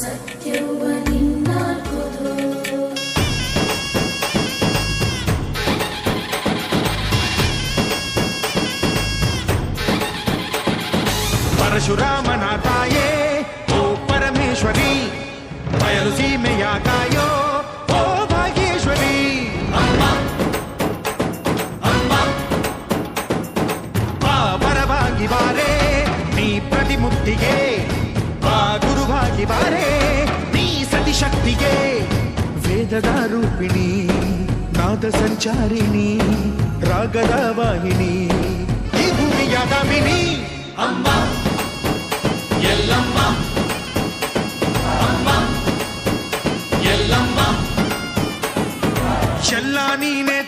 ಸತ್ಯವ ನಿನ್ನಾಲ್ಕುದು ಪರಶುರಾಮನ ತಾಯೇ ಓ ಪರಮೇಶ್ವರಿ ಬಯಲು ಸೀಮೆಯಾಗ ಪ್ರತಿಮುಕ್ತಿಗೆ ಬಾ ಗುರುವಾಗಿ ಬಾರೆ ನೀ ಸತಿಶಕ್ತಿಗೆ ವೇದದ ರೂಪಿಣಿ ನಾದ ಸಂಚಾರಿಣಿ ರಾಗದ ವಾಹಿನಿ ಈ ಭೂಮಿಯ ದಾಮಿನಿ ಅಮ್ಮ ಎಲ್ಲಮ್ಮ ಅಮ್ಮ ಎಲ್ಲಮ್ಮ ಎಲ್ಲ ನೀನೆ